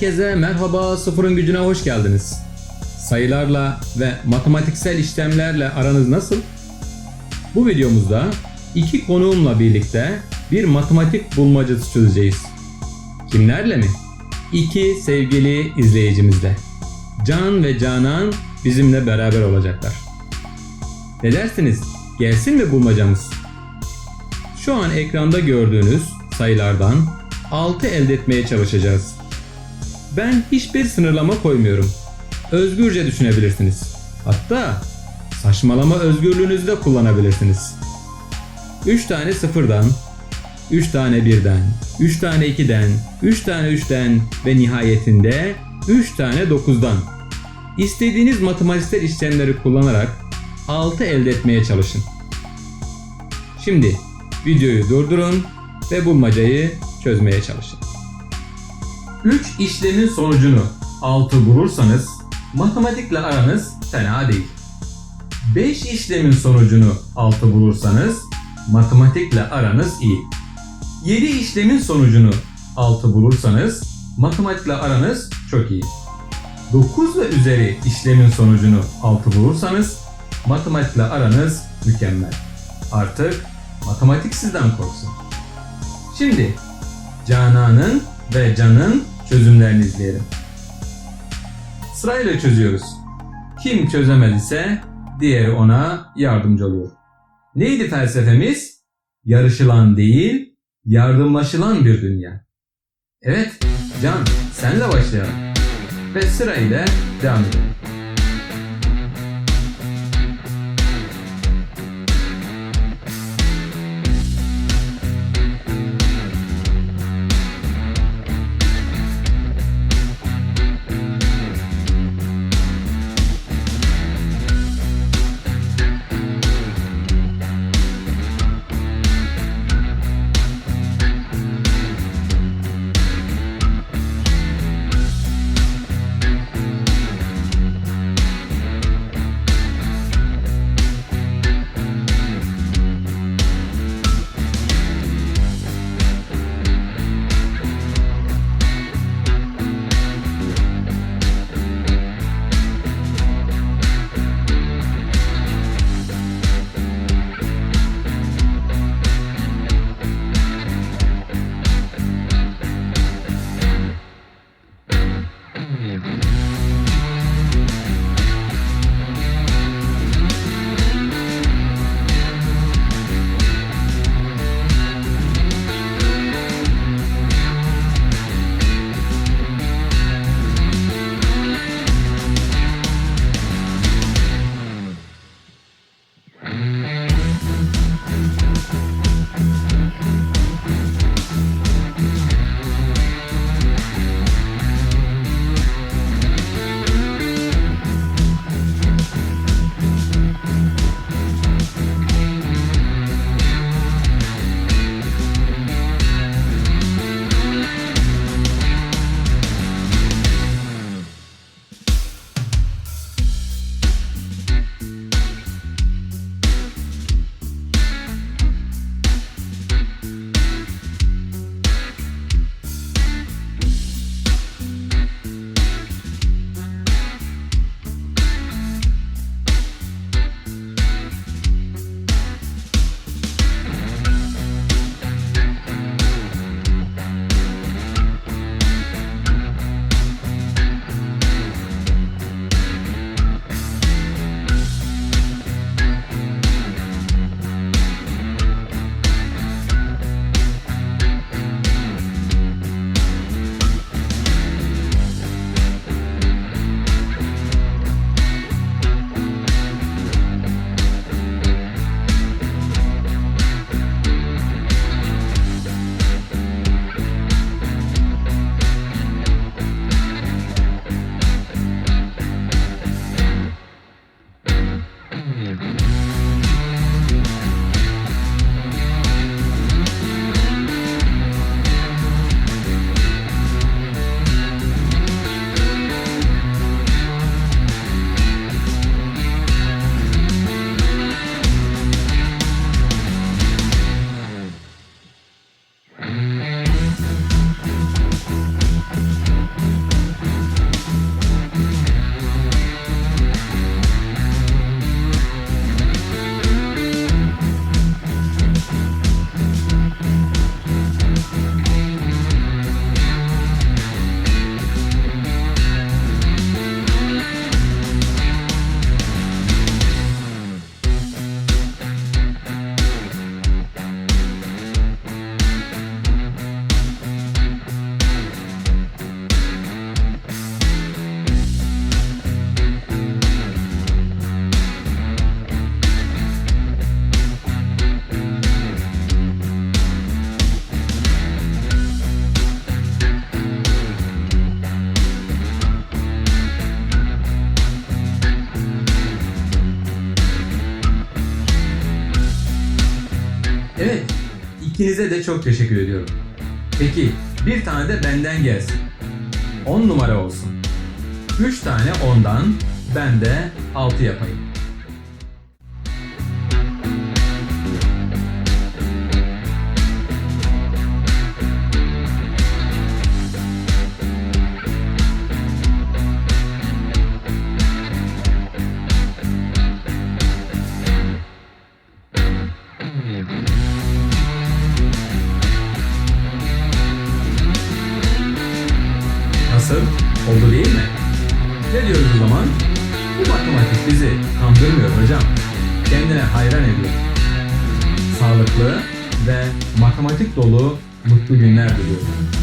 Herkese merhaba, sıfırın gücüne hoş geldiniz. Sayılarla ve matematiksel işlemlerle aranız nasıl? Bu videomuzda iki konuğumla birlikte bir matematik bulmacası çözeceğiz. Kimlerle mi? İki sevgili izleyicimizle. Can ve Canan bizimle beraber olacaklar. Ne dersiniz? Gelsin mi bulmacamız? Şu an ekranda gördüğünüz sayılardan 6 elde etmeye çalışacağız. Ben hiçbir sınırlama koymuyorum. Özgürce düşünebilirsiniz. Hatta saçmalama özgürlüğünüzü de kullanabilirsiniz. 3 tane sıfırdan, 3 tane birden, 3 tane 2'den, 3 tane 3'ten ve nihayetinde 3 tane 9'dan. İstediğiniz matematiksel işlemleri kullanarak 6 elde etmeye çalışın. Şimdi videoyu durdurun ve bulmacayı çözmeye çalışın. 3 işlemin sonucunu 6 bulursanız matematikle aranız fena değil. 5 işlemin sonucunu 6 bulursanız matematikle aranız iyi. 7 işlemin sonucunu 6 bulursanız matematikle aranız çok iyi. 9 ve üzeri işlemin sonucunu 6 bulursanız matematikle aranız mükemmel. Artık matematik sizden korksun. Şimdi Canan'ın ve Can'ın çözümlerini izleyelim. Sırayla çözüyoruz. Kim çözemediyse diğeri ona yardımcı oluyor. Neydi felsefemiz? Yarışılan değil, yardımlaşılan bir dünya. Evet, Can, senle başlayalım. Ve sırayla devam edelim. İkinize de çok teşekkür ediyorum. Peki bir tane de benden gelsin. 10 numara olsun. 3 tane ondan ben de 6 yapayım. Nasıl? Oldu değil mi? Ne diyoruz o zaman? Bu matematik bizi kandırmıyor hocam. Kendine hayran ediyor. Sağlıklı ve matematik dolu mutlu günler diliyorum.